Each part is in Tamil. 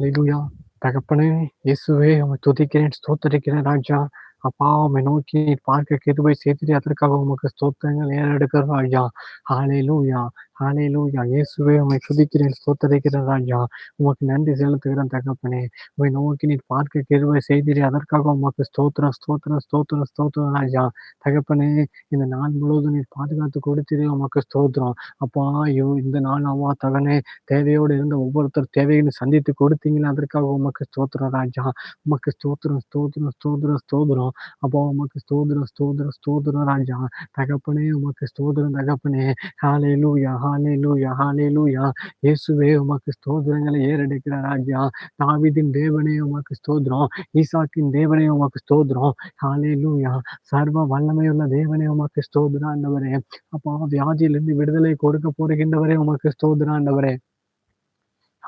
அல்லேலூயா தகப்பனே இயேசுவே உம்மை துதிக்கிறேன் ஸ்தோத்தரிக்கிறேன் ராஜா. அப்பா உண்மை நோக்கி பார்க்க கிருபை செய்திரு அதற்காக உமக்கு ஸ்தோத்திரங்கள் ஏறெடுக்கிறோம் ராஜா. ஹalleluya ஹalleluya இயேசுவே உம்மை சுதிக்கிறேன் ஸ்தோத்தரிக்கிறேன் ராஜா உமக்கு நன்றி செலுத்துகிறேன் தகப்பனே. உம்மை நோக்கி நீ பார்க்க கேள்வை செய்திரு அதற்காக உமக்கு ஸ்தோத்திரம் ஸ்தோத்திரம் ஸ்தோத்திரம் ஸ்தோத்திரம் ராஜா தகப்பனே. இந்த நாள் முழுவதும் நீ பாதுகாத்து கொடுத்திரு உமக்கு ஸ்தோத்திரம். அப்பா ஐயோ இந்த நாள் அவ்வா தகனே தேவையோடு இருந்த ஒவ்வொருத்தர் தேவைகளை சந்தித்து கொடுத்தீங்களே அதற்காக உமக்கு ஸ்தோத்திரம் ராஜா உமக்கு ஸ்தோத்திரம் ஸ்தோத்திரம் ஸ்தோத்திரம் ஸ்தோத்திரம். அப்பா உமக்கு ஸ்தோத்திரம் ஸ்தோத்திரம் ஸ்தோத்திரம் ராஜா தகப்பனே உமக்கு ஸ்தோத்திரம் தகப்பனே. ஹாலே லூயா ஹாலே லூயா ஹாலே லூயா இயேசுவே உமக்கு ஸ்தோதிரங்களை ஏறெடுக்கிற ராஜா. தாவிதின் தேவனே உமக்கு ஸ்தோதிரம் ஈசாக்கின் தேவனே உமக்கு ஸ்தோதிரம் ஹாலே லூயா சர்வ வல்லமையுள்ள தேவனே உமக்கு ஸ்தோத்திரம் ஆண்டவரே. அப்பா வியாதியிலிருந்து விடுதலை கொடுக்க போருகின்றவரே உமக்கு ஸ்தோத்திரம்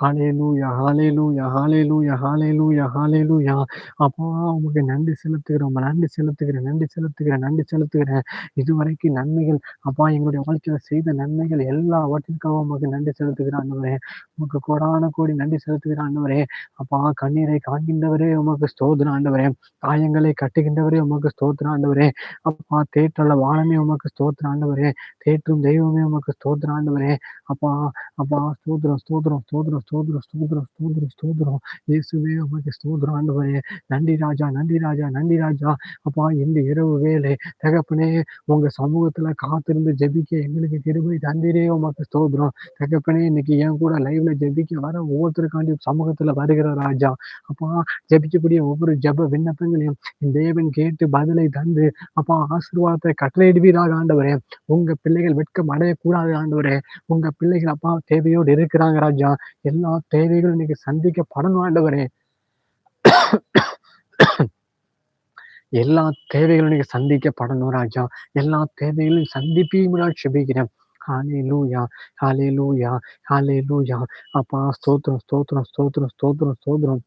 ஹாலேலூயா ஹாலேலூயா ஹாலேலூயா ஹாலேலூயா ஹாலேலூயா அப்பா உமக்கு நன்றி செலுத்துகிறோம் நன்றி செலுத்துகிறேன் நன்றி செலுத்துகிறேன் நன்றி செலுத்துகிறேன். இதுவரைக்கும் நன்மைகள் அப்பா எங்களுடைய வாழ்க்கையில செய்த நன்மைகள் எல்லாவற்றிற்காக உமக்கு நன்றி செலுத்துகிறான் ஆண்டவரே. உமக்கு கோடான கோடி நன்றி செலுத்துகிறான் ஆண்டவரே. அப்பா கண்ணீரை காண்கின்றவரே உமக்கு ஸ்தோத்திரம் ஆண்டவரே. காயங்களை கட்டுகின்றவரே உமக்கு ஸ்தோத்திரம் ஆண்டவரே. அப்பா தேற்றல வானமே உமக்கு ஸ்தோத்திரம் ஆண்டவரே. தேற்றும் தெய்வமே உமக்கு ஸ்தோத்திரம் ஆண்டவரே. அப்பா அப்பா ஸ்தோத்திரம் ஸ்தோத்திரம் ஸ்தோத்திரம் ஸ்தோத்ரம் ஸ்தோத்ரம் ஸ்தோத்ரம் ஸ்தோத்ரம் இயேசுவே உமக்கு ஸ்தோத்ரம் ஆண்டவரே நன்றி ராஜா நன்றி ராஜா நன்றி ராஜா அப்பா இந்த இரவு வேலை தகப்பனே உங்க சமூகத்துல காத்திருந்து ஜெபிக்க எங்களுக்கு கிருபை தந்திரே உமக்கு ஸ்தோத்ரம் தகப்பனே இன்னைக்கு என் கூட லைவ்ல ஜெபிக்க வர ஒவ்வொருத்தருக்காண்டி சமூகத்துல வருகிற ராஜா அப்பா ஜெபிக்கக்கூடிய ஒவ்வொரு ஜெப விண்ணப்பங்களையும் தேவன் கேட்டு பதிலை தந்து அப்பா ஆசீர்வாதத்தை கட்டளையிடுவீராக ஆண்டவரே உங்க பிள்ளைகள் வெட்கம் அடையக்கூடாது ஆண்டவரே உங்க பிள்ளைகள் அப்பா தேவையோடு இருக்கிறாங்க ராஜா எல்லா எல்லா தேவைகளும் இன்னைக்கு சந்திக்கப்படணும் ஆண்டவரே. எல்லா தேவைகளும் இன்னைக்கு சந்திக்கப்படணும் ராஜா. எல்லா தேவைகளையும் நான் செபிக்கிறேன். ஹாலே லூயா ஹாலே லூயா ஹாலே லூயா அப்பா ஸ்தோத்திரம் ஸ்தோத்திரம் ஸ்தோத்திரம் ஸ்தோத்திரம் ஸ்தோத்திரம்.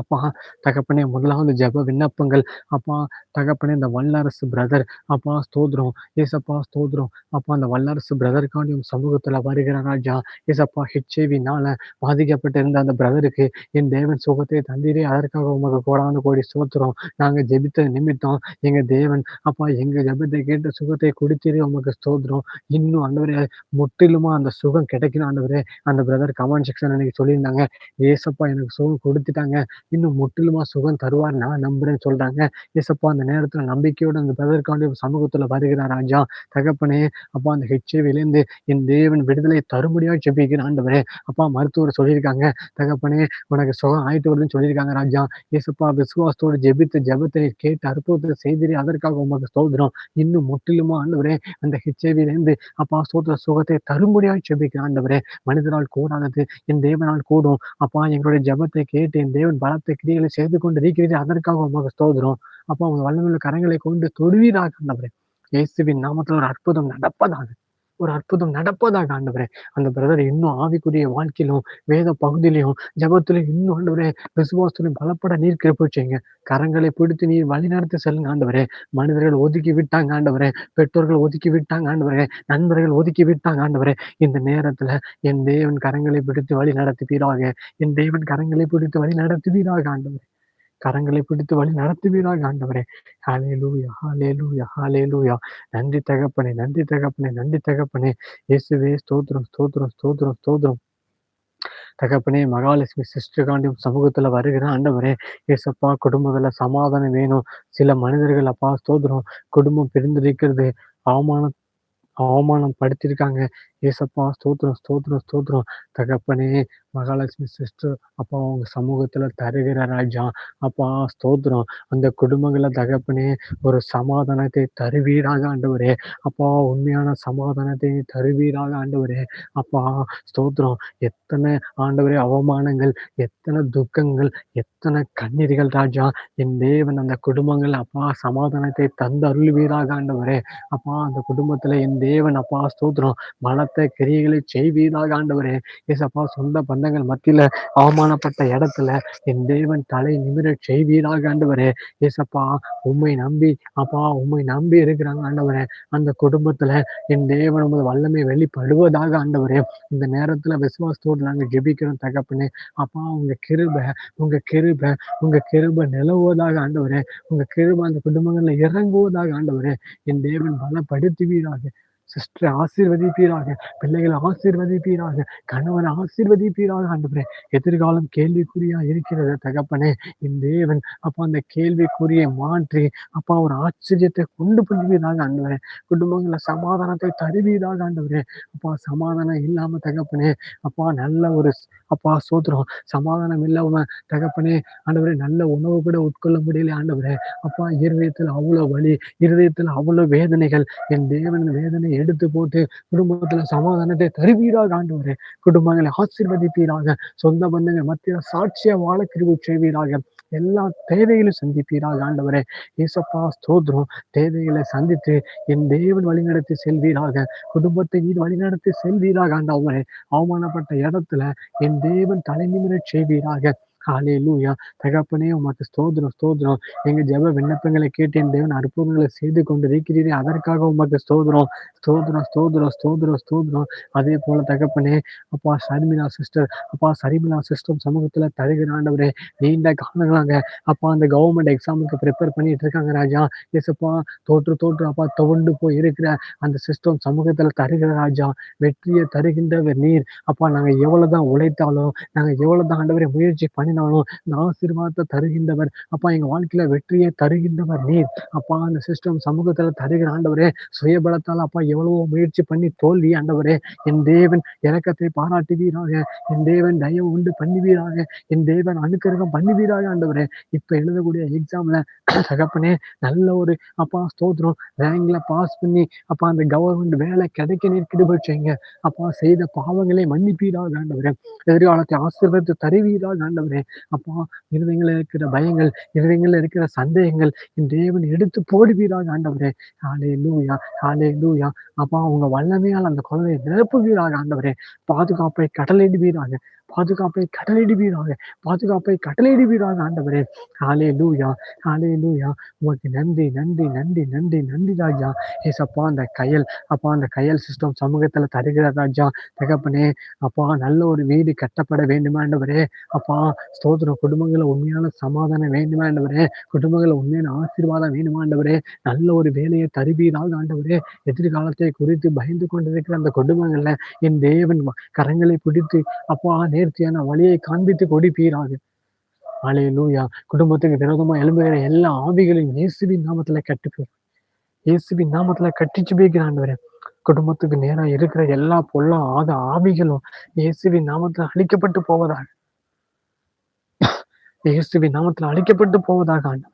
அப்பா தகப்பனே முதலாவது ஜெப விண்ணப்பங்கள். அப்பா தகப்பனே இந்த வல்லரசு பிரதர் அப்பா ஸ்தோத்ரம் ஏசப்பா ஸ்தோத்ரம் அப்பா அந்த வல்லரசு பிரதருக்காண்டியும் சமூகத்துல வருகிற ராஜா. ஏசப்பா ஹெச்ஐவினால பாதிக்கப்பட்டிருந்த அந்த பிரதருக்கு என் தேவன் சுகத்தை தந்தீரே. அதற்காக உமக்கு கோடான கோடி ஸ்தோத்திரம். நாங்க ஜெபித்த நிமித்தம் எங்க தேவன் அப்பா எங்க ஜெபத்தை கேட்ட சுகத்தை கொடுத்தீரே உமக்கு ஸ்தோத்திரம். இன்னும் ஆண்டவரே முற்றிலுமா அந்த சுகம் கிடைக்கணும் ஆண்டவரே. அந்த பிரதர் கமெண்ட் செக்ஷன் அன்னைக்கு சொல்லியிருந்தாங்க. ஏசப்பா எனக்கு சுகம் கொடுத்துட்டாங்க. இன்னும் முற்றிலுமா சுகம் தருவார் நான் நம்புறேன்னு சொல்றாங்க. ஏசப்பா அந்த நேரத்துல நம்பிக்கையோட அந்த பிரதற்காண்டி சமூகத்துல வருகிறார் ராஜா. தகப்பனே அப்பா அந்த ஹெச்ஐவிலேருந்து என் தேவன் விடுதலை தரும்படியாக ஜெபிக்கிறேன் ஆண்டவரே. அப்பா மருத்துவர் சொல்லியிருக்காங்க. தகப்பனே உனக்கு சுகம் ஆயிட்டு வருதுன்னு சொல்லியிருக்காங்க ராஜா. ஏசப்பா விசுவாசத்தோடு ஜெபித்த ஜெபத்தை கேட்டு அற்புதத்தை செய்திரு. அதற்காக உமக்கு சோதனம் இன்னும் முற்றிலுமா ஆண்டவரே அந்த ஹெச்ஐவிலேருந்து அப்பா சோதர சுகத்தை தரும்படியாக ஜெபிக்கிறேன் ஆண்டவரே. மனிதனால் கூடாதது என் தேவனால் கூடும். அப்பா எங்களுடைய ஜெபத்தை கேட்டு என் தேவன் பலத்த கிரிகளை செய்து கொண்டு இருக்கிறது அதற்காக உமக்கு ஸ்தோத்திரம். அப்போ உங்க வல்லமுள்ள கரங்களை கொண்டு தொடுவீராக ஆண்டவரே இயேசுவின் நாமத்தில் ஒரு அற்புதம் நடப்பதாக. ஒரு அற்புதம் நடப்பதாக ஆண்டவரே. அந்த பிரதர் இன்னும் ஆவிக்குரிய வாழ்க்கையிலும் வேத பகுதியிலையும் ஜபத்திலையும் இன்னும் ஆண்டவரே விசுவாசத்திலையும் பலப்பட நீர் கிருப்பிச்சுங்க கரங்களை பிடித்து நீர் வழிநடத்தி செல்லுங்க ஆண்டவரே. மனிதர்கள் ஒதுக்கி விட்டாங்க ஆண்டவரே. பெற்றோர்கள் ஒதுக்கி விட்டாங்க ஆண்டவரே. நண்பர்கள் ஒதுக்கி விட்டாங்க ஆண்டவரே. இந்த நேரத்துல என் தேவன் கரங்களை பிடித்து வழி நடத்துவீராக. என் தேவன் கரங்களை பிடித்து வழி நடத்துவீராக ஆண்டவரே. கரங்களை பிடித்து வழி நடத்துவீராக ஆண்டவரே. ஹாலே லூயா ஹாலே லூயா ஹாலே லூயா நன்றி தகப்பனே நன்றி தகப்பனே நன்றி தகப்பனே. இயேசுவே ஸ்தோத்ரம் ஸ்தோத்ரம் ஸ்தோத்ரம் ஸ்தோத்ரம் தகப்பனே மகாலட்சுமி சிஸ்டர்காண்டியும் சமூகத்துல வருகிற ஆண்டவரே ஏசப்பா குடும்பத்துல சமாதானம் வேணும். சில மனிதர்கள் அப்பா ஸ்தோத்திரம் குடும்பம் பிரிந்திருக்கிறது. அவமானம் அவமானம் படுத்திருக்காங்க. ஏசப்பா ஸ்தோத்திரம் ஸ்தோத்திரம் ஸ்தோத்திரம். தகப்பனே மகாலட்சுமி சிஸ்டர் அப்பா அவங்க சமூகத்துல தருகிற ராஜா அப்பா ஸ்தோத்திரம். அந்த குடும்பங்களை தகப்பனே ஒரு சமாதானத்தை தருவீராக ஆண்டவரே. அப்பா உண்மையான சமாதானத்தை தருவீராக ஆண்டவரே. அப்பா ஸ்தோத்திரம். எத்தனை ஆண்டவரே அவமானங்கள் எத்தனை துக்கங்கள் எத்தனை கண்ணீர்கள் ராஜா. என் தேவன் அந்த குடும்பங்கள் அப்பா சமாதானத்தை தந்து அருள்வீராக ஆண்டவரே. அப்பா அந்த குடும்பத்துல என் தேவன் அப்பா ஸ்தோத்திரம். மன பெருத்த கிரியைகளை செய்வீராக ஆண்டவரே. ஏசப்பா சொந்த பந்தங்கள் மத்தியில அவமானப்பட்ட இடத்துல என் தேவன் தலை நிமிர செய்வீராக ஆண்டவரே. ஏசப்பா உண்மை நம்பி அப்பா உண்மை நம்பி இருக்கிறாங்க ஆண்டவரே. அந்த குடும்பத்துல என் தேவன் உமது வல்லமை வெளிப்படுவதாக ஆண்டவரே. இந்த நேரத்துல விசுவாசத்தோடு நாங்கள் ஜெபிக்கிறோம் தகப்பனே. அப்பா உங்க கிருப உங்க கிருப உங்க கிருப நிலவுவதாக ஆண்டவரே. உங்க கிருப அந்த குடும்பங்கள்ல இறங்குவதாக ஆண்டவரே. என் தேவன் பலப்படுத்துவீராக. சிஸ்டரை ஆசீர்வதிப்பீராக பிள்ளைகளை ஆசீர்வதிப்பீராக கணவனை ஆசீர்வதிப்பீராக ஆண்டவரே. எதிர்காலம் கேள்விக்குறியா இருக்கிறது தகப்பனே. என் தேவன் அப்பா அந்த கேள்விக்குறியை மாற்றி அப்பா ஒரு ஆச்சரியத்தை கொண்டு பண்ணுவீராக ஆண்டவரே. குடும்பங்கள சமாதானத்தை தருவீராக ஆண்டவரே. அப்பா சமாதானம் இல்லாம தகப்பனே அப்பா நல்ல ஒரு அப்பா சோத்திரம் சமாதானம் இல்லாம தகப்பனே ஆண்டவரே நல்ல உணவு கூட உட்கொள்ள முடியல ஆண்டவரே அப்பா இருதயத்தில் அவ்வளவு வலி இருதயத்தில் அவ்வளவு வேதனைகள் என் தேவன் வேதனை எடுத்து போட்டு குடும்பத்துல சமாதானத்தை தருவீராக ஆண்டவரே. குடும்பங்களை ஆசீர்வதிப்பீராக சொந்த பந்தங்கள் மத்திய சாட்சிய வாழ கிருபை செய்வீராக. எல்லா தேவைகளையும் சந்திப்பீராக ஆண்டவரே. ஈசப்பா ஸ்தோத்ரம் தேவைகளை சந்தித்து என் தேவன் வழிநடத்தி செல்வீராக. குடும்பத்தை நீர் வழிநடத்தி செல்வீராக ஆண்டவரே. அவமானப்பட்ட இடத்துல என் தேவன் தலைநிமிரச் செய்வீராக. ஹாலே லூயா தகப்பனே உமக்கு ஸ்தோத்திரம் ஸ்தோத்திரம். எங்க ஜெப விண்ணப்பங்களை கேட்டு என் தேவன் அற்புதங்களை செய்து கொண்டு இருக்கிறீரே அதற்காக உமக்கு ஸ்தோத்திரம். ஸ்தோத்திரம் ஸ்தோத்திரம் ஸ்தோத்திரம் ஸ்தோத்திரம். அதே போல தகப்பனே அப்பா சர்மிளா சிஸ்டர் அப்பா சரிமிளா சிஸ்டம் சமூகத்துல தருகிற ஆண்டவரே நீண்ட காலங்களாங்க. அப்பா அந்த கவர்மெண்ட் எக்ஸாமுக்கு ப்ரிப்பேர் பண்ணிட்டு இருக்காங்க ராஜா. எஸ்ப்பா தோற்று தோற்று அப்பா துவண்டு போய் இருக்கிற அந்த சிஸ்டம் சமூகத்துல தருகிற ராஜா. வெற்றியை தருகின்றவர் நீர். அப்பா நாங்க எவ்வளவுதான் உழைத்தாலும் நாங்க எவ்வளவுதான் ஆண்டவரை முயற்சி பண்ணி பண்ணினாலும் இந்த ஆசீர்வாதத்தை தருகின்றவர். அப்பா எங்க வாழ்க்கையில வெற்றியை தருகின்றவர் நீர். அப்பா அந்த சிஸ்டம் சமூகத்துல தருகிற ஆண்டவரே சுயபலத்தால் அப்பா எவ்வளவோ முயற்சி பண்ணி தோல்வி ஆண்டவரே. என் தேவன் இறக்கத்தை பாராட்டுவீராக. என் தேவன் தயவு உண்டு பண்ணுவீராக. என் தேவன் அனுக்கிரகம் பண்ணுவீராக ஆண்டவரே. இப்ப எழுதக்கூடிய எக்ஸாம்ல தகப்பனே நல்ல ஒரு அப்பா ஸ்தோத்திரம். ரேங்க்ல பாஸ் பண்ணி அப்பா அந்த கவர்மெண்ட் வேலை கிடைக்க நீர் அப்பா செய்த பாவங்களை மன்னிப்பீராக ஆண்டவரே. எதிர்காலத்தை ஆசீர்வதித்து தருவீராக ஆண்டவரே. அப்பா இருதயங்களில் இருக்கிற பயங்கள் இருதயங்களில் இருக்கிற சந்தேகங்கள் என் தேவன் எடுத்து போடுவீராக ஆண்டவரே. ஹாலே லூயா ஹாலே லூயா அப்பா உங்க வல்லமையால் அந்த குழந்தையை நிரப்புவீராக ஆண்டவரே. பாதுகாப்பை கடலிடுவீராக பாதுகாப்பை கடலிடுவீராக பாதுகாப்பை கடலிடுவீராக ஆண்டவரே. ஹாலே லூயா ஹாலே லூயா உமக்கு நன்றி நன்றி நன்றி நன்றி நன்றி ராஜா. ஏசப்பா அந்த கயல் அப்பா அந்த கயல் சிஸ்டம் சமூகத்துல தருகிற ராஜா. தகப்பனே அப்பா நல்ல ஒரு வீடு கட்டப்பட வேண்டுமா ஆண்டவரே? அப்பா ஸ்தோத்திரம் குடும்பங்களை உண்மையான சமாதானம் வேண்டுமா ஆண்டவரே? குடும்பங்களை உண்மையான ஆசீர்வாதம் வேண்டுமா ஆண்டவரே? நல்ல ஒரு வேலையை தருவீராக ஆண்டவரே. எதிர்காலத்தை குறித்து பயந்து கொண்டிருக்கிற அந்த குடும்பங்கள்ல என் தேவன் கரங்களை பிடித்து அப்பா நேர்த்தியான வழியை காண்பித்து கொடுப்பீராக. அலே லூயா குடும்பத்துக்கு விரோதமா எழும்புகிற எல்லா ஆவிகளையும் இயேசுவின் நாமத்துல கட்டுப்போ இயேசுவின் நாமத்துல கட்டிச்சு போய்க்கிறான் குடும்பத்துக்கு நேரா இருக்கிற எல்லா பொல்லா ஆத ஆவிகளும் இயேசுவின் நாமத்துல அழிக்கப்பட்டு போவதாக. இயேசுவின் நாமத்துல அழிக்கப்பட்டு போவதாக ஆண்டு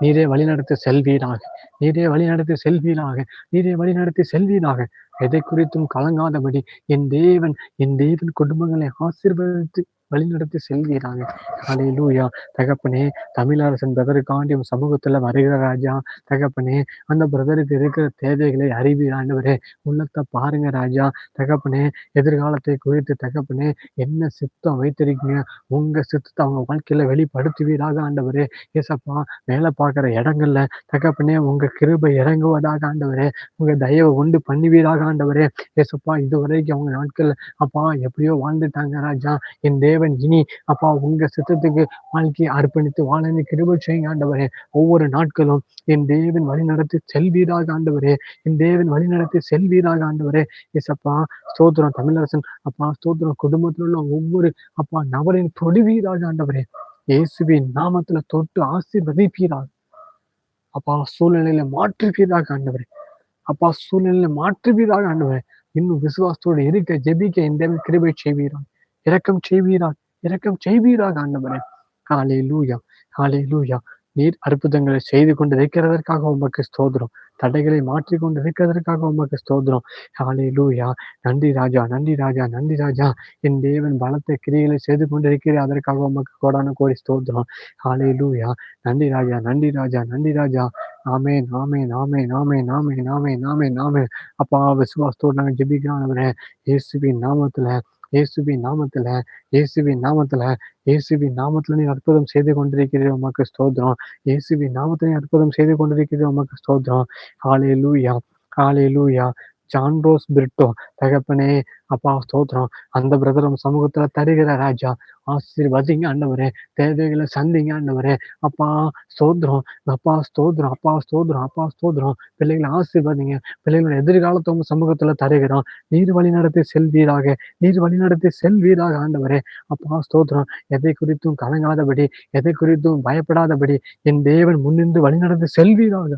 நீரே வழிநடத்தி செல்வீராக. நீரே வழிநடத்தி செல்வீராக. நீரே வழிநடத்தி செல்வீராக. எதை குறித்தும் கலங்காதபடி என் தேவன் என் தேவன் குடும்பங்களை ஆசீர்வதித்து வழிநடத்தி செல்கிறாங்க அலையிலூயா தகப்பனே தமிழரசன் பிரதருக்காண்டி சமூகத்துல வருகிற ராஜா தகப்பனே அந்த பிரதருக்கு இருக்கிற தேவைகளை அறிவியாண்டவரே உள்ளத்தை பாருங்க ராஜா. தகப்பனே எதிர்காலத்தை குறித்து தகப்பனே என்ன சித்தம் வைத்திருக்கீங்க? உங்க சித்தத்தை அவங்க வாழ்க்கையில வெளிப்படுத்துவீராக ஆண்டவரே. ஏசப்பா வேலை பார்க்குற இடங்கள்ல தகப்பனே உங்க கிருபை இறங்குவதாக ஆண்டவரே. உங்க தயவை உண்டு பண்ணுவீராக ஆண்டவரே. ஏசப்பா இதுவரைக்கும் அவங்க நாட்கள் அப்பா எப்படியோ வாழ்ந்துட்டாங்க ராஜா. என் தேவன் இனி அப்பா உங்க சித்தத்துக்கு வாழ்க்கையை அர்ப்பணித்து வாழ கிருபை செய்யுங்க ஆண்டவரே. ஒவ்வொரு நாட்களும் என் தேவன் வழி நடத்தி செல்வீராக ஆண்டவரே. என் தேவன் வழி நடத்தி செல்வீராக ஆண்டவரே. எஸ்அப்பா ஸ்தோத்திரம் தமிழரசன். அப்பா ஸ்தோத்திரம் குடும்பத்தில் உள்ள ஒவ்வொரு அப்பா நபரின் தொடுவீராக ஆண்டவரே. இயேசுவின் நாமத்துல தொட்டு ஆசீர்வதிப்பீராக. அப்பா சூழ்நிலையில மாற்றுவீராக ஆண்டவரே. அப்பா சூழ்நிலையில மாற்றுவீராக ஆண்டவரே. இன்னும் விசுவாசத்தோடு இருக்க ஜெபிக்க இந்த கிருபை செய்வீரான் இரக்கம் செய்வீராக இரக்கம் செய்வீராக ஆண்டவரே. காலை லூயா காலை லூயா நீர் அற்புதங்களை செய்து கொண்டு இருக்கிறதற்காக உமக்கு ஸ்தோத்திரம். தடைகளை மாற்றி கொண்டு இருக்கிறதற்காக உமக்கு ஸ்தோத்திரம். காலை லூயா நன்றி ராஜா நன்றி ராஜா நன்றி ராஜா. என் தேவன் பலத்த கிரிகளை செய்து கொண்டு கொண்டிருக்கிறேன் அதற்காக உமக்கு கோடான கோடி ஸ்தோத்திரம். காலை லூயா நன்றி ராஜா நன்றி ராஜா நன்றி ராஜா. நாமே நாமே நாமே நாமே நாமே நாமே நாமே நாமே அப்பா விசுவாசத்தோடு நாங்கள் ஜெபிக்கிறோம் இயேசுவின் நாமத்துல இயேசுவின் நாமத்துல இயேசுவின் நாமத்துல இயேசுவின் நாமத்துல நீ அற்புதம் செய்து கொண்டிருக்கிறீர் உமக்கு ஸ்தோத்திரம். இயேசுவின் நாமத்துல நீ அற்புதம் செய்து கொண்டிருக்கிறீர் உமக்கு ஸ்தோத்திரம். ஹாலே லூயா ஹாலே லூயா சான்ரோஸ் பிரிட்டோ தகப்பனே அப்பா ஸ்தோத்திரம். அந்த பிரதரம் சமூகத்துல தருகிற ராஜா ஆசீர்வதிங்க ஆண்டவரே தேவைகளை சந்திங்க ஆண்டவரே. அப்பா ஸ்தோத்திரம் அப்பா ஸ்தோத்திரம் அப்பா ஸ்தோத்திரம் அப்பா ஸ்தோத்திரம். பிள்ளைகளை ஆசீர்வதிங்க. பிள்ளைகளோட எதிர்காலத்தை உங்க சமூகத்துல தருகிறோம். நீர் வழி நடத்தி செல்வீராக நீர் வழி நடத்தி செல்வீராக ஆண்டவரே. அப்பா ஸ்தோத்திரம் எதை குறித்தும் கலங்காதபடி எதை குறித்தும் பயப்படாதபடி என் தேவன் முன்னின்று வழி நடத்தி செல்வீராக.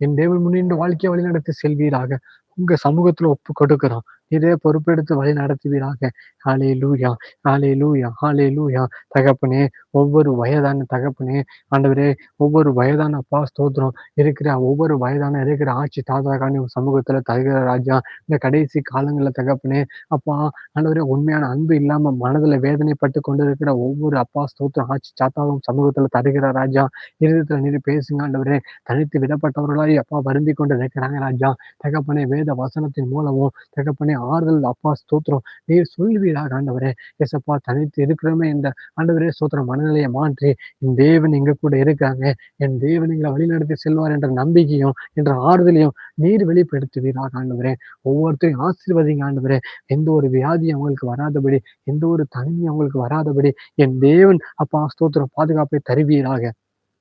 என் தேவன் முன்னின்று வாழ்க்கையை வழி நடத்தி செல்வீராக. உங்க சமூகத்துல ஒப்பு கொடுக்கிறோம். இதே பொறுப்பெடுத்து வழி நடத்துவீராக. ஹாலே லூயா ஹாலே லூயா ஹாலே லூயா தகப்பனே ஒவ்வொரு வயதான தகப்பனே ஆண்டவரே ஒவ்வொரு வயதான அப்பா ஸ்தோத்திரம். இருக்கிற ஒவ்வொரு வயதான இருக்கிற ஆட்சி தாத்தாக்கான சமூகத்துல தருகிற ராஜா இந்த கடைசி காலங்களில் தகப்பனே அப்பா ஆண்டவரே உண்மையான அன்பு இல்லாம மனதுல வேதனைப்பட்டு கொண்டு இருக்கிற ஒவ்வொரு அப்பா ஸ்தோத்திரம் ஆட்சி சாத்தாவும் சமூகத்துல தருகிற ராஜா இருதயத்துல நீர் பேசுங்க ஆண்டவரே. தனித்து விடப்பட்டவர்களாய் அப்பா வருந்தி கொண்டு இருக்கிறாங்க ராஜா. தகப்பனே வேத வசனத்தின் மூலமும் தகப்பனே ஆறுதல் அப்பா ஸ்தோத்திரம். நீர் சொல்வீராக ஆண்டவரே. எஸ்அப்பா தனித்து இருக்கிறோமே இந்த ஆண்டவரே ஸ்தோத்திரம். மனநிலையை மாற்றி என் தேவன் எங்க கூட இருக்காங்க. என் தேவன் எங்களை வழிநடத்தி செல்வார் என்ற நம்பிக்கையும் என்ற ஆறுதலையும் நீர் வெளிப்படுத்துவீராக ஆண்டவரே. ஒவ்வொருத்தரையும் ஆசீர்வதிங்க ஆண்டவரே. எந்த ஒரு வியாதி அவங்களுக்கு வராதபடி எந்த ஒரு தனிமை அவங்களுக்கு வராதபடி என் தேவன் அப்பா ஸ்தோத்திரம் பாதுகாப்பை தருவீராக.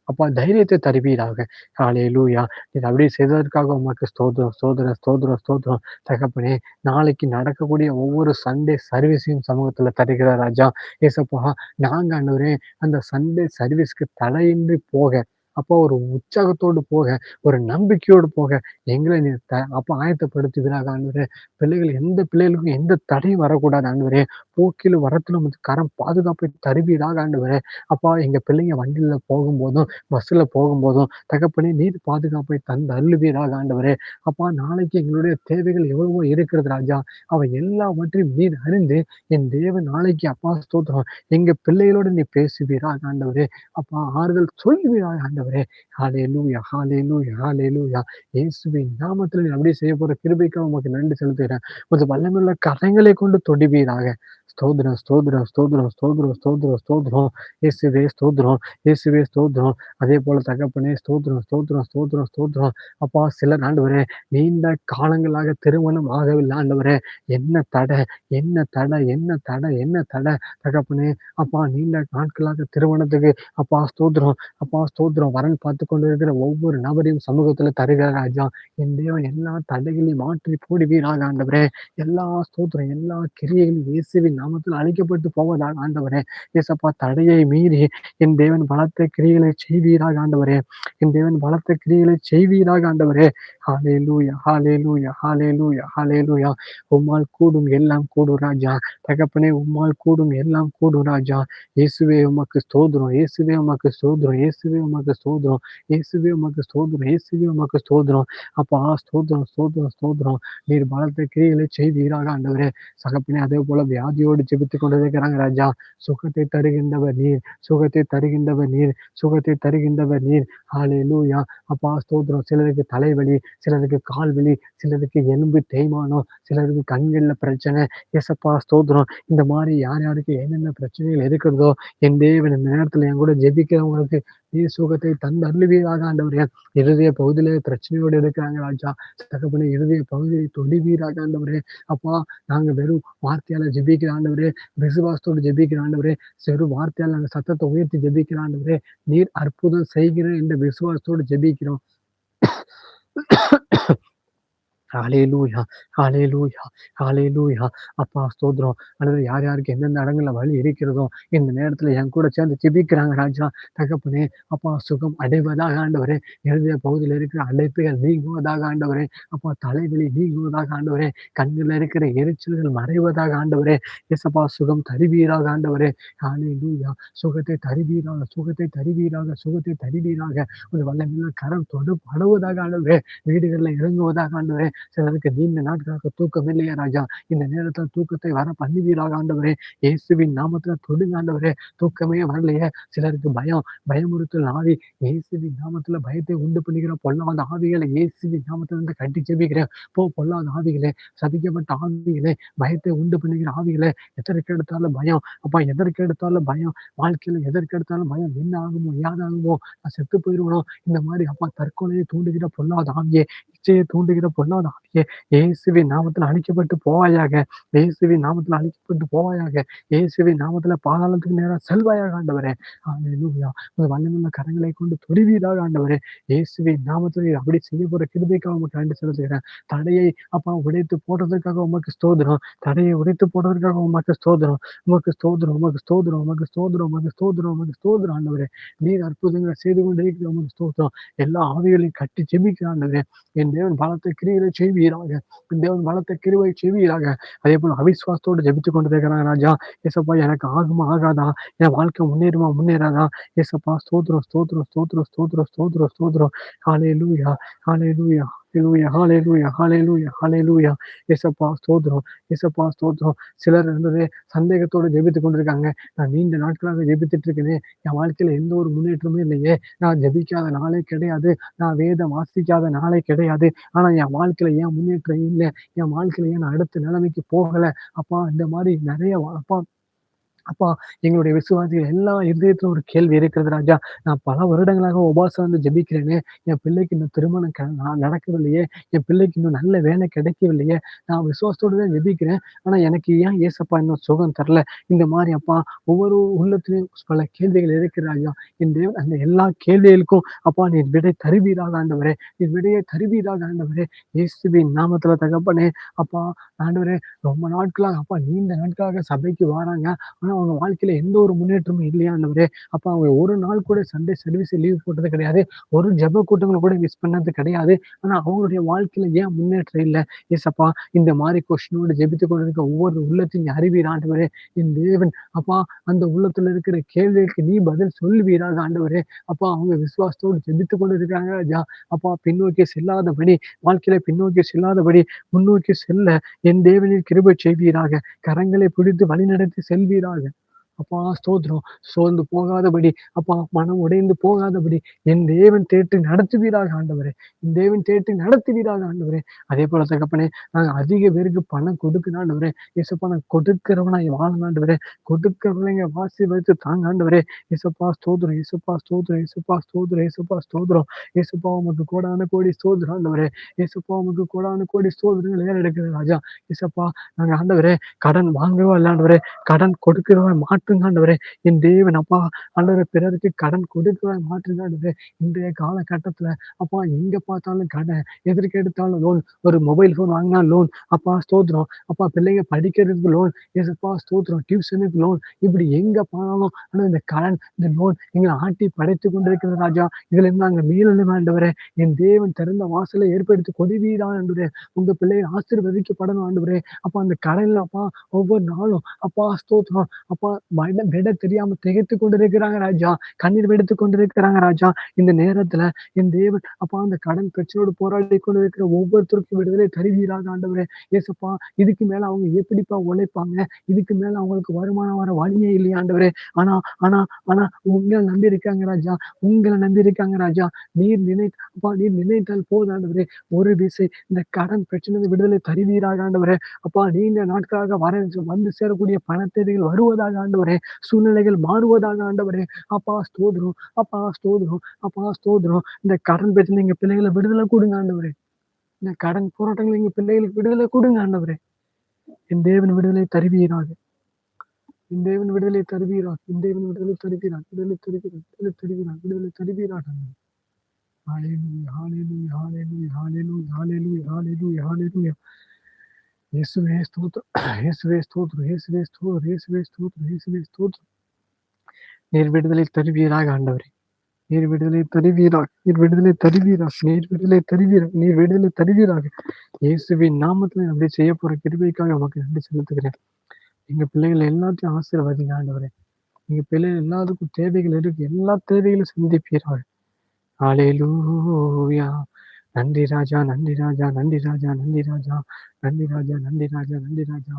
அப்பா தைரியத்தை தருவீராக. காலே லூயா இது அப்படியே செய்ததற்காக உமக்கு ஸ்தோத்திரம் ஸ்தோத்திரம் ஸ்தோத்திரம் ஸ்தோத்திரம். தகப்பனே நாளைக்கு நடக்கக்கூடிய ஒவ்வொரு சண்டே சர்வீஸையும் சமூகத்துல தருகிறார் ராஜா. ஏசப்பா நாங்க ஆண்டவரே அந்த சண்டே சர்வீஸ்க்கு தலையின்றி போக அப்போ ஒரு உற்சாகத்தோடு போக ஒரு நம்பிக்கையோடு போக எங்களை நீ த அப்போ ஆயத்தப்படுத்துகிறாக ஆண்டவரே பிள்ளைகள் எந்த பிள்ளைகளுக்கும் எந்த தடையும் வரக்கூடாது ஆண்டவரே. போக்கிலும் வரத்திலும் கரம் பாதுகாப்பை தருவீராக ஆண்டவரே. அப்பா எங்க பிள்ளைங்க வண்டியில போகும்போதும் பஸ்ஸில் போகும்போதும் தகப்பனே நீர் பாதுகாப்பை தந்து அருளுவீராக ஆண்டவரே. அப்பா நாளைக்கு எங்களுடைய தேவைகள் எவ்வளவோ இருக்கிறது ராஜா. அவ எல்லாவற்றையும் நீர் அறிந்து என் தேவன் நாளைக்கு அப்பா ஸ்தோத்திரம். எங்க பிள்ளைகளோடு நீ பேசுவீராக ஆண்டவரே. அப்பா ஆறுதல் சொல்லுவீராக ஆண்டவரே. ஹாலே லூயா ஹாலே லூயா ஹாலே லூயா இயேசுவின் நாமத்தில் நீ அப்படியே செய்ய போற கிருபைக்காக உமக்கு நன்றி செலுத்துகிறேன் கொஞ்சம் வல்லமுள்ள கரங்களை கொண்டு தொடுவீராக. ஸ்தோத்திரம் ஸ்தோத்திரம் ஸ்தோத்திரம் ஸ்தோத்திரம் ஸ்தோத்திரம் ஸ்தோத்திரம் இயேசுவே ஸ்தோத்திரம் இயேசுவே ஸ்தோத்திரம் அதே போல தகப்பனே ஸ்தோத்திரம் ஸ்தோத்திரம் ஸ்தோத்திரம் ஸ்தோத்திரம் அப்பா சில ஆண்டவரே நீண்ட காலங்களாக திருமணம் ஆகவில்லை ஆண்டவரே. என்ன தடை என்ன தடை என்ன தடை என்ன தடை? தகப்பனே அப்பா நீண்ட நாட்களாக திருமணத்துக்கு அப்பா ஸ்தோத்திரம் அப்பா ஸ்தோத்திரம் வரன் பார்த்து கொண்டு இருக்கிற ஒவ்வொரு நபரையும் சமூகத்துல தருகிற ராஜா. என் தேவன் எல்லா தடைகளையும் மாற்றி போடுவீராக ஆண்டவரே. எல்லா ஸ்தோத்திரம் எல்லா கிரியைகளும் இயேசுவின் நாமத்தில் அழைக்கப்பட்டு போவதாக ஆண்டவரே ஏசப்பா தடையை மீறி என் தேவன் பலத்த கிரிகளை செய்வீராக ஆண்டவரே. என் தேவன் பலத்த கிரிகளை செய்வீராக ஆண்டவரே. ஹாலே லூயா ஹாலே லூயா ஹாலே லூயா ஹாலே லூயா உம்மால் கூடும் எல்லாம் கூடும் ராஜா. தகப்பனே உம்மால் கூடும் எல்லாம் கூடும் ராஜா. இயேசுவே உமக்கு ஸ்தோதிரம் இயேசுவே உமக்கு ஸ்தோதிரம் இயேசுவே உமக்கு ஸ்தோதிரம் இயேசுவே உமக்கு ஸ்தோதிரம் இயேசுவே உமக்கு ஸ்தோத்திரம். அப்பா ஸ்தோதிரம் ஸ்தோதிரம் ஸ்தோதிரம் நீர் பலத்த கிரிகளை செய்வீராக ஆண்டவரே. சகப்பனே அதே போல வியாதியோ வியாதியோடு ஜெபித்துக் கொண்டிருக்கிறாங்க ராஜா. சுகத்தை தருகின்றவர் நீர். சுகத்தை தருகின்றவர் நீர். சுகத்தை தருகின்றவர் நீர். ஹாலே லூயா அப்பா ஸ்தோத்திரம். சிலருக்கு தலைவலி சிலருக்கு கால்வலி சிலருக்கு எலும்பு தேய்மானம் சிலருக்கு கண்களில் பிரச்சனை. எசப்பா ஸ்தோத்திரம். இந்த மாதிரி யார் யாருக்கு என்னென்ன பிரச்சனைகள் இருக்கிறதோ என் தேவன் இந்த நேரத்தில் என் கூட ஜெபிக்கிறவங்களுக்கு நீர் சுகத்தை தந்து அருளுவீராக ஆண்டவரே. இருதய பகுதியில பிரச்சனையோடு இருக்கிறாங்க ராஜா. தகப்பனை இருதய பகுதியை தொழிவீராக ஆண்டவரே. அப்பா நாங்க வெறும் வார்த்தையால ஜெபிக்கிற ஆண்டவரே. விசுவாசத்தோடு ஜெபிக்கிற ஆண்டவரே. வெறும் வார்த்தையால நாங்க சத்தத்தை உயர்த்தி ஜெபிக்கிற ஆண்டவரே. நீர் அற்புதம் செய்கிற என்ற விசுவாசத்தோடு ஜெபிக்கிறோம். ஹாலேலூயா ஹாலேலூயா ஹாலேலூயா அப்பா ஸ்தோத்திரம். அல்லது யார் யாருக்கு எந்தெந்த இடங்களில் வழி இருக்கிறதோ, இந்த நேரத்துல என் கூட சேர்ந்து ஜிபிக்கிறாங்க ராஜா. தகப்பனே, அப்பா சுகம் அடைவதாக ஆண்டவரே. இருதய பகுதியில இருக்கிற அடைப்புகள் நீங்குவதாக ஆண்டவரே. அப்பா தலைவலி நீங்குவதாக ஆண்டவரே. கண்களில் இருக்கிற எரிச்சல்கள் மறைவதாக ஆண்டவரே. எசப்பா சுகம் தருவீராக ஆண்டவரே. ஹாலேலூயா சுகத்தை தருவீராக, சுகத்தை தருவீராக, சுகத்தை தருவீராக. ஒரு வல்லமில்ல கரம் தொடு படுவதாக ஆண்டவரே. வீடுகள்ல இறங்குவதாக ஆண்டவரே. சிலருக்கு நீண்ட நாட்களாக தூக்கம் இல்லையா ராஜா. இந்த நேரத்துல தூக்கத்தை வர பண்ணுவீராக ஆண்டவரே. இயேசுவின் நாமத்தில் தொடுங்க ஆண்டவரே. தூக்கமே வரலையே. சிலருக்கு பயம், பயமுறுத்தல் ஆவி இயேசுவின் நாமத்தில் பயத்தை உண்டு பண்ணுகிற பொல்லாத ஆவிகளை இயேசுவின் நாமத்தில் இருந்து கட்டி ஜெபிக்கிறேன். போ பொல்லாத ஆவிகளே, சதிக்கப்பட்ட ஆவிகளே, பயத்தை உண்டு பண்ணுகிற ஆவிகளே, எதற்கு எடுத்தாலும் பயம். அப்பா எதற்கு எடுத்தாலும் பயம். வாழ்க்கையில எதற்கு எடுத்தாலும் பயம். என்ன ஆகுமோ? யாராகுமோ நான் செத்து போயிருவனோ? இந்த மாதிரி அப்பா தற்கொலையை தூண்டுகிற பொல்லாத ஆவியே, இச்சையை தூண்டுகிற பொல்லாத ஆவியே, இயேசுவி நாமத்துல அழிக்கப்பட்டு போவாயாக. இயேசுவி நாமத்துல அழிக்கப்பட்டு போவாயாக. இயேசுவி நாமத்துல பாதாளத்துக்கு நேரா செல்வாயாக ஆண்டவரே. ஹalleluya. உங்க கரங்களை கொண்டு தொடுவீராக ஆண்டவரே. இயேசுவி நாமத்துல அப்படி செய்ய போற கிருபைக்காக உமக்கு நன்றி செலுத்துகிறேன். தடையை அப்பா உடைத்து போடுறதுக்காக உமக்கு ஸ்தோதிரம் தடையை உடைத்து போடுறதுக்காக உமக்கு ஸ்தோதிரம் உமக்கு ஸ்தோதிரம் உமக்கு ஸ்தோதிரம் உமக்கு ஸ்தோதிரம் உமக்கு ஸ்தோதிரம் உமக்கு ஸ்தோதிரம் ஆண்டவரே. நீர் அற்புதங்களை செய்து கொண்டிருக்கிற உமக்கு ஸ்தோதிரம் எல்லா ஆவிகளையும் கட்டி ஜெபிக்கிறாண்டவரே என் தேவன் பலத்தை கிரியை செய்வீராக. தேவன் பலத்த கிருவை செய்வீராக. அதே போல அவிசுவாசத்தோடு ஜபித்து கொண்டு இருக்கிறாங்க ராஜா. ஏசப்பா எனக்கு ஆகுமா ஆகாதா? என் வாழ்க்கை முன்னேறுமா முன்னேறாதா? ஏசப்பா ஸ்தோத்திரம், ஸ்தோத்திரம், ஸ்தோத்திரம், ஸ்தோத்திரம், ஆலே லூயா ஆலே லூயா ஹalleluya, ஹalleluya, ஹalleluya, ஹalleluya. ஏசப்பா ஸ்தோத்திரம், ஏசப்பா ஸ்தோத்திரம். சிலர் இருந்தது சந்தேகத்தோடு ஜெபித்து கொண்டிருக்காங்க. நான் நீண்ட நாட்களாக ஜெபித்துட்டு இருக்கேனே, என் வாழ்க்கையில் எந்த ஒரு முன்னேற்றமும் இல்லையே. நான் ஜெபிக்காத நாளே கிடையாது. நான் வேதம் வாசிக்காத நாளே கிடையாது. ஆனால் என் வாழ்க்கையில் ஏன் முன்னேற்றம் இல்லை என் வாழ்க்கையில் ஏன் நான் அடுத்த நிலைமைக்கு போகலை அப்பா இந்த மாதிரி நிறைய அப்பா அப்பா எங்களுடைய விசுவாசிகள் எல்லா இருதயத்திலும் ஒரு கேள்வி இருக்கிறது ராஜா. நான் பல வருடங்களாக உபாசம் வந்து ஜபிக்கிறேனே என் பிள்ளைக்கு இன்னும் திருமணம் நடக்கவில்லையே. என் பிள்ளைக்கு இன்னும் நல்ல வேலை கிடைக்கவில்லையே. நான் விசுவாசத்தோடு தான் ஜெபிக்கிறேன். ஆனால் எனக்கு ஏன் ஏசப்பா இன்னும் சுகம் தரல? இந்த மாதிரி அப்பா ஒவ்வொரு உள்ளத்துலையும் பல கேள்விகள் இருக்கிறது ராஜா. என் தேவன் அந்த எல்லா கேள்விகளுக்கும் அப்பா நீ விடை தருவீராக ஆண்டவரே. நீ விடையை தருவீராக ஆண்டவரே. இயேசுவின் நாமத்தில் தகப்பனே, அப்பா ஆண்டவரே ரொம்ப நாட்களாக அப்பா நீண்ட நாட்களாக சபைக்கு வராங்க. ஆனா அவங்க வாழ்க்கையில எந்த ஒரு முன்னேற்றமும் இல்லையா ஆண்டவரே. அப்பா அவங்க ஒரு நாள் கூட சண்டே சர்வீஸ் லீவ் போட்டது கிடையாது. ஒரு ஜெப கூட்டங்களை கூட மிஸ் பண்ணது கிடையாது. ஆனா அவங்களுடைய வாழ்க்கையில ஏன் முன்னேற்றம் இல்லை ஏசப்பா இந்த மாதிரி கொஸ்டினோடு ஜெபித்துக் கொண்டிருக்க ஒவ்வொரு உள்ளத்தையும் அறிவீர் ஆண்டவரே. என் தேவன் அப்பா அந்த உள்ளத்துல இருக்கிற கேள்விகளுக்கு நீ பதில் சொல்லுவீராக ஆண்டவரே. அப்பா அவங்க விசுவாசத்தோடு ஜெபித்து கொண்டு இருக்கிறாங்க ராஜா. அப்பா பின்னோக்கி செல்லாதபடி, வாழ்க்கையில பின்னோக்கி செல்லாதபடி, முன்னோக்கி செல்ல என் தேவனின் கிருபை செய்வீராக. கரங்களை பிடித்து வழிநடத்தி செல்வீராக. அப்பா ஸ்தோத்திரம். சோர்ந்து போகாதபடி, அப்பா மனம் உடைந்து போகாதபடி, என் தேவன் தேற்றி நடத்துவீராக ஆண்டவரே. என் தேவன் தேற்றி நடத்துவீராக ஆண்டவரே. அதே போல தகப்பனே, நாங்க அதிக பேருக்கு பணம் கொடுக்கணும் ஆண்டவரே. ஏசப்பா நான் கொடுக்கிறவனா வாழணும் ஆண்டவரே. கொடுக்கிறவங்க வாசி வைத்து தாங்க ஆண்டவரே. ஏசப்பா ஸ்தோத்திரம், ஏசப்பா ஸ்தோத்திரம், ஏசப்பா ஸ்தோத்திரம், ஏசப்பா ஸ்தோத்திரம். ஏசப்பா உமக்கு கோடான கோடி ஸ்தோத்திரம் ஆண்டவரே. ஏசப்பா உமக்கு கோடான கோடி ஸ்தோத்திரங்கள் ஏறெடுக்குது ராஜா. இசப்பா நாங்க ஆண்டவரே கடன் வாங்குறோம் இல்லாண்டவரே கடன் கொடுக்கிறவன் கொடுக்குங்க ஆண்டவரே. என் தேவன் அப்பா ஆண்டவரே பிறருக்கு கடன் கொடுக்க மாற்றுங்க ஆண்டவரே. இன்றைய காலகட்டத்துல அப்பா எங்க பார்த்தாலும் கடன், எதற்கு எடுத்தாலும் லோன். ஒரு மொபைல் ஃபோன் வாங்கினா லோன். அப்பா ஸ்தோத்திரம். அப்பா பிள்ளைங்க படிக்கிறதுக்கு லோன். ஏசப்பா ஸ்தோத்திரம். டியூஷனுக்கு லோன். இப்படி எங்க போனாலும் ஆனா இந்த கடன், இந்த லோன் எங்களை ஆட்டி படைத்துக் கொண்டிருக்கிற ராஜா. இதுல இருந்து அங்க மீளணும் ஆண்டவரே. என் தேவன் திறந்த வாசலை ஏற்படுத்தி கொதிவீதான் ஆண்டவரே. உங்க பிள்ளைகள் ஆசீர்வதிக்கப்படணும் ஆண்டவரே. அப்பா அந்த கடன்ல அப்பா ஒவ்வொரு நாளும் அப்பா ஸ்தோத்திரம். அப்பா மழை விட தெரியாம திகைத்துக் கொண்டிருக்கிறாங்க ராஜா. கண்ணீர் வெடித்து கொண்டிருக்கிறாங்க ராஜா. இந்த நேரத்துல என் தேவன் அப்பா அந்த கடன் பிரச்சனையோடு போராடி கொண்டிருக்கிற ஒவ்வொருத்தருக்கும் விடுதலை தருவீராக ஆண்டவரே. ஏசப்பா இதுக்கு மேல அவங்க எப்படிப்பா உழைப்பாங்க? இதுக்கு மேல அவங்களுக்கு வருமானம் வர வழியே இல்லையா ஆண்டவரே. ஆனா ஆனா ஆனா உங்களை நம்பி இருக்காங்க ராஜா. உங்களை நம்பி இருக்காங்க ராஜா. நீர் நினை அப்பா நீர் நினைத்தால் போதும் ஆண்டவரே. ஒரு விசை இந்த கடன் பிரச்சனை விடுதலை தருவீராக ஆண்டவரே. அப்பா நீண்ட நாட்களாக வர வந்து சேரக்கூடிய பணத்தேவைகள் வருவதாக ஆண்டவரே. ஆண்டவரே சூழ்நிலைகள் மாறுவதாக ஆண்டவரே. அப்பா ஸ்தோத்திரம், அப்பா ஸ்தோத்திரம், அப்பா ஸ்தோத்திரம். இந்த கடன் பிரச்சனை எங்க பிள்ளைகளை விடுதலை கொடுங்க ஆண்டவரே. இந்த கடன் போராட்டங்கள் எங்க பிள்ளைகளுக்கு விடுதலை கொடுங்க ஆண்டவரே. என் தேவன் விடுதலை தருவீராக. என் தேவன் விடுதலை தருவீராக. என் தேவன் விடுதலை தருவீராக. விடுதலை தருவீராக. விடுதலை தருவீராக. விடுதலை தருவீராக. ஹalleluya ஹalleluya ஹalleluya ஹalleluya ஹalleluya ஹalleluya ஹalleluya இயேசுவே ஸ்தோத்திரம் இயேசுவே ஸ்தோத்திரம் இயேசுவே ஸ்தோத்திரம் இயேசுவே ஸ்தோத்திரம் இயேசுவே ஸ்தோத்திரம் நீர் விடுதலை தருவீராக ஆண்டவரே நீர் விடுதலை தருவீராக நீர் விடுதலை தருவீராக நீர் விடுதலை தருவீராக நீர் விடுதலை தருவீராக இயேசுவின் நாமத்தில் அப்படி செய்ய போற கிருபைக்காக உமக்கு நன்றி செலுத்துகிறேன். எங்க பிள்ளைகள் எல்லாத்தையும் ஆசீர்வாதிங்க ஆண்டவரே. எங்க பிள்ளைகள் எல்லாத்துக்கும் தேவைகள் இருக்கு. எல்லா தேவைகளும் சந்திப்பீராக ஹalleluya நன்றி ராஜா நன்றி ராஜா நன்றி ராஜா நன்றி ராஜா. நன்றி ராஜா நன்றி ராஜா நன்றி ராஜா.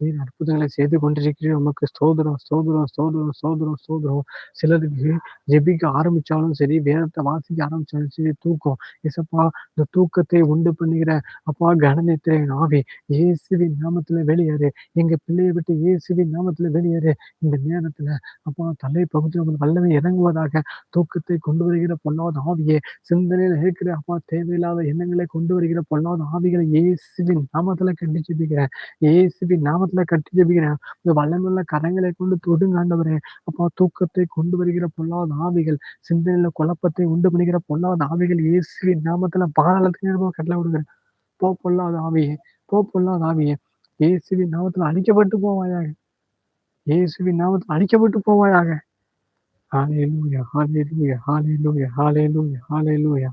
நீர் அற்புதங்களை செய்து கொண்டிருக்கிறீர்? உமக்கு ஸ்தோத்திரம் ஸ்தோத்திரம் ஸ்தோத்திரம் ஸ்தோத்திரம் ஸ்தோத்திரம். சிலருக்கு ஜெபிக்க ஆரம்பிச்சாலும் சரி வேதத்தை வாசிக்க ஆரம்பிச்சாலும் சரி தூக்கம். இசப்பா இந்த தூக்கத்தை உண்டு பண்ணுகிற அப்பா கணனித்திரை ஆவி. இயேசுவின் நாமத்துல வெளியேறு. எங்க பிள்ளையை விட்டு இயேசுவின் நாமத்துல வெளியேறு. இந்த நேரத்துல அப்பா தலை பகுதியில் வல்லமை இறங்குவதாக தூக்கத்தை கொண்டு வருகிற பொல்லாத ஆவியே சிந்தனையில் இருக்கிற அப்பா தேவையில்லாத எண்ணங்களை கொண்டு வருகிற பொல்லாத ஆவிகளை இயேசுவின் நாமத்துல கட்டி ஜெபிக்கிறேன். ஏசுபி நாமத்துல கட்டி ஜெபிக்கிறேன். இந்த வல்லமுள்ள கரங்களை கொண்டு தொடுங்காண்டவரே அப்பா தூக்கத்தை கொண்டு வருகிற பொல்லாத ஆவிகள் சிந்தனையில குழப்பத்தை உண்டு பண்ணுகிற பொல்லாத ஆவிகள் இயேசுவி நாமத்துல பாராளத்துக்கு கட்டளை விடுகிறேன் போ பொல்லாத ஆவியே. போ பொல்லாத ஆவியே. இயேசுவி நாமத்துல அழிக்கப்பட்டு போவாயாக. இயேசுவி நாமத்தில் அழிக்கப்பட்டு போவாயாக. ஹalleluya ஹalleluya ஹalleluya ஹalleluya ஹalleluya.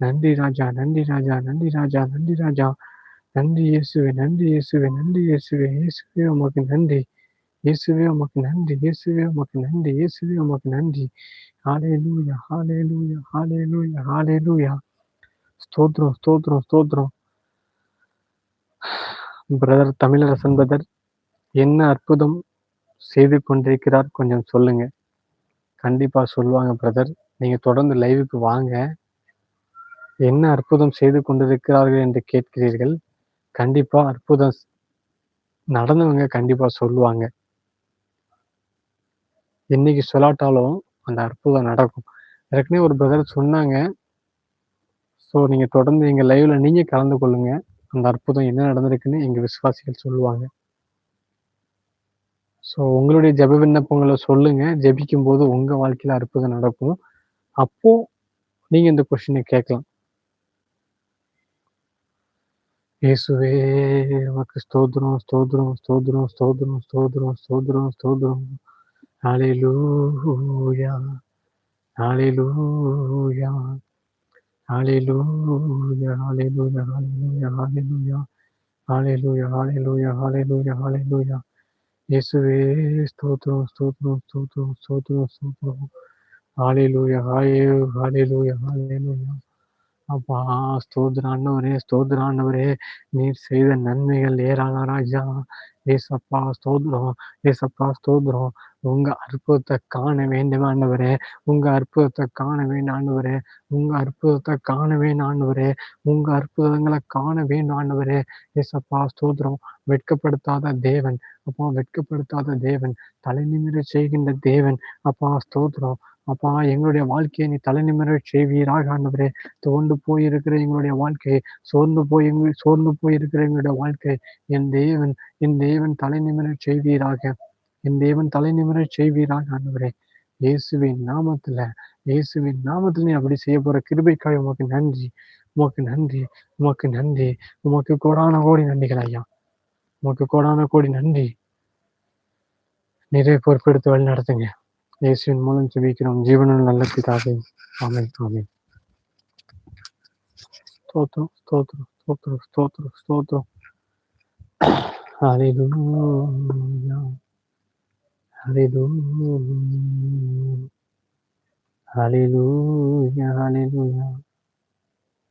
நன்றி ராஜா நன்றி ராஜா நன்றி ராஜா நன்றி ராஜா. நன்றி இயேசுவே நன்றி இயேசுவே நன்றி இயேசுவே இயேசுவே உமக்கு நன்றி. இயேசுவே உமக்கு நன்றி இயேசுவே உமக்கு நன்றி இயேசுவே உமக்கு நன்றி. ஹாலே லூயா ஹாலே லூயா ஹாலே லூயா ஹாலே லூயா ஸ்தோத்ரம் ஸ்தோத்ரம் ஸ்தோத்ரம் பிரதர் தமிழரசன் பிரதர் என்ன அற்புதம் செய்து கொண்டிருக்கிறார் கொஞ்சம் சொல்லுங்க. கண்டிப்பா சொல்லுவாங்க பிரதர் நீங்க தொடர்ந்து லைவுக்கு வாங்க. என்ன அற்புதம் செய்து கொண்டிருக்கிறார்கள் என்று கேட்கிறீர்கள். கண்டிப்பா அற்புதம். நடந்தவங்க கண்டிப்பா சொல்லுவாங்க. இன்னைக்கு சொல்லாட்டாலும் அந்த அற்புதம் நடக்கும். ஏற்கனவே ஒரு பிரதர் சொன்னாங்க. ஸோ நீங்க தொடர்ந்து எங்க லைவ்ல நீங்க கலந்து கொள்ளுங்க. அந்த அற்புதம் என்ன நடந்திருக்குன்னு எங்க விசுவாசிகள் சொல்லுவாங்க. ஸோ உங்களுடைய ஜெப விண்ணப்பங்களை சொல்லுங்க. ஜெபிக்கும் போது உங்க வாழ்க்கையில அற்புதம் நடக்கும். அப்போ நீங்க இந்த கொஸ்டினை கேட்கலாம். இயேசுவே உமக்கு ஸ்தோத்திரம் ஸ்தோத்திரம் ஸ்தோத்திரம் ஸ்தோத்திரம் ஸ்தோத்திரம் ஸ்தோத்திரம் ஸ்தோத்திரம் ஹalleluya ஹalleluya ஹalleluya ஹalleluya ஹalleluya ஹalleluya ஹalleluya ஹalleluya ஹalleluya ஹalleluya இயேசுவே ஸ்தோத்திரம் ஸ்தோத்திரம் ஸ்தோத்திரம் ஸ்தோத்திரம் ஸ்தோத்திரம் ஹalleluya ஹalleluya ஹalleluya அப்பா ஸ்தோத்திர ஸ்தோத்ரானவரே நீர் செய்த நன்மைகள் ஏராள ராஜா. ஏசப்பா ஸ்தோத்ரம் ஏசப்பா ஸ்தோத்ரம் உங்க அற்புதத்தை காண வேண்டும் ஆண்டவரே. உங்க அற்புதத்தை காண வேண்டும் ஆண்டவரே. உங்க அற்புதத்தை காண வேண்டும் ஆண்டவரே. உங்க அற்புதங்களை காண வேண்டும் ஆண்டவரே. ஏசப்பா ஸ்தோத்ரம் வெட்கப்படுத்தாத தேவன். அப்பா வெட்கப்படுத்தாத தேவன். தலை நிமிர செய்கின்ற தேவன். அப்பா ஸ்தோத்ரம் அப்பா எங்களுடைய வாழ்க்கையை நீ தலைநிமிர செய்வீராக ஆண்டவரே தோண்டு போயிருக்கிற எங்களுடைய வாழ்க்கை சோர்ந்து போய் எங்க சோர்ந்து போயிருக்கிற எங்களுடைய வாழ்க்கை என் தேவன் என் தேவன் தலைநிமிர செய்வீராக. என் தேவன் தலைநிமிர செய்வீராக ஆண்டவரே இயேசுவின் நாமத்துல இயேசுவின் நாமத்துல நீ அப்படி செய்ய போற கிருபைக்காக உமக்கு நன்றி உமக்கு நன்றி உமக்கு நன்றி உமக்கு கோடான கோடி நன்றிகள் ஐயா. உமக்கு கோடான கோடி நன்றி. நிறைய பொறுப்பெடுத்து வழி நடத்துங்க. இயேசுவின் மூலம் ஜெபிக்கிறோம். ஜீவனில் நல்ல பிதாவே ஆமை ஆமை ஸ்தோத்ரம் ஸ்தோத்ரம் ஸ்தோத்ரம் ஸ்தோத்ரம் ஸ்தோத்ரம் ஹரிலூயா ஹரிலூயா ஹரிலூயா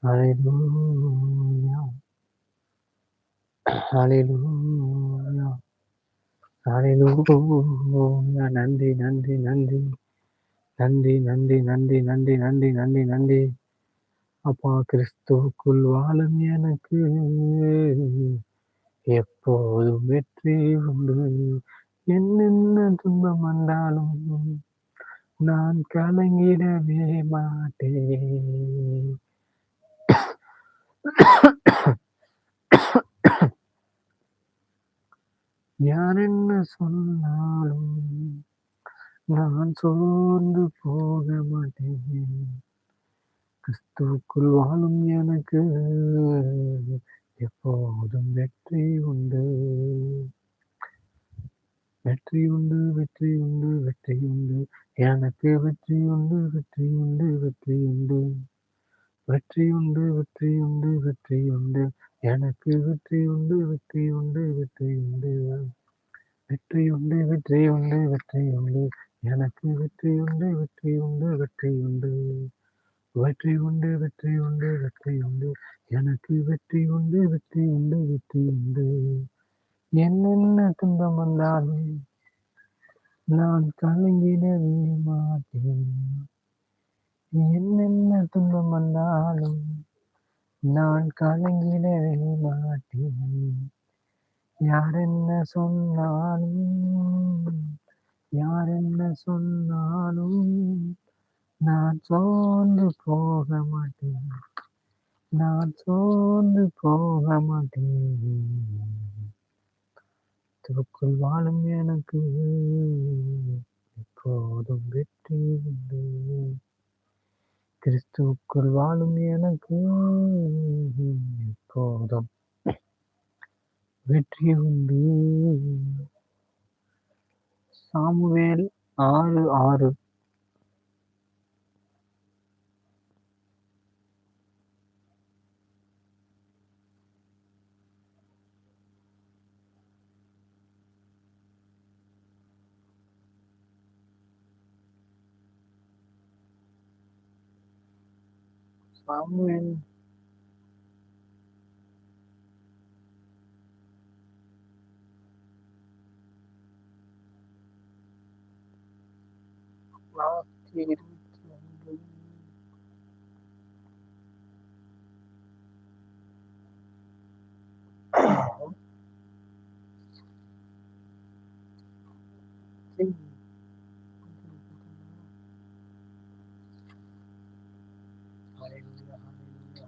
ஹரிலூயா ஹரிலூயா நன்றி நன்றி நன்றி நன்றி நன்றி நன்றி நன்றி நன்றி நன்றி நன்றி அப்பா கிறிஸ்துவுக்குள் வாழும் எனக்கு எப்போதும் வெற்றி உண்டு. என்னென்ன துன்பம் வந்தாலும் நான் கலங்கிடவே மாட்டேன். யார் என்ன சொன்னாலும் நான் சோர்ந்து போக மாட்டேன். கிறிஸ்துவுக்குள் வாழும் எனக்கு எப்போதும் வெற்றி உண்டு. வெற்றி உண்டு வெற்றி உண்டு வெற்றி உண்டு. எனக்கு வெற்றி உண்டு வெற்றி உண்டு வெற்றி உண்டு. வெற்றி உண்டு வெற்றி உண்டு வெற்றி உண்டு. எனக்கு வெற்றி உண்டு வெற்றி உண்டு வெற்றி உண்டு வெற்றி உண்டு வெற்றி உண்டு வெற்றி உண்டு எனக்கு வெற்றி உண்டு வெற்றி உண்டு வெற்றி உண்டு வெற்றி உண்டு வெற்றி உண்டு வெற்றி உண்டு எனக்கு வெற்றி உண்டு வெற்றி உண்டு வெற்றி உண்டு என்னென்ன துன்பம் வந்தாலும் நான் கலங்கிடவே மாட்டேன் என்னென்ன துன்பம் வந்தாலும் நான் கலங்கிடவே மாட்டேன். யார் என்ன சொன்னாலும் யார் என்ன சொன்னாலும் நான் சோர்ந்து போக மாட்டேன். நான் சோர்ந்து போக மாட்டேன். துக்குள் வாழும் எனக்கு எப்போதும் வெற்றி உண்டு. கிறிஸ்துவுக்குள் வாழும் எனக்கு எப்போதும் வெற்றி உண்டு. சாமுவேல் ஆறு ஆறு. pháo nguyên. Nó thì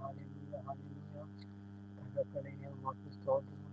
hallelujah, hallelujah, hallelujah. தகப்பனே, உமக்கு ஸ்தோத்திரம்,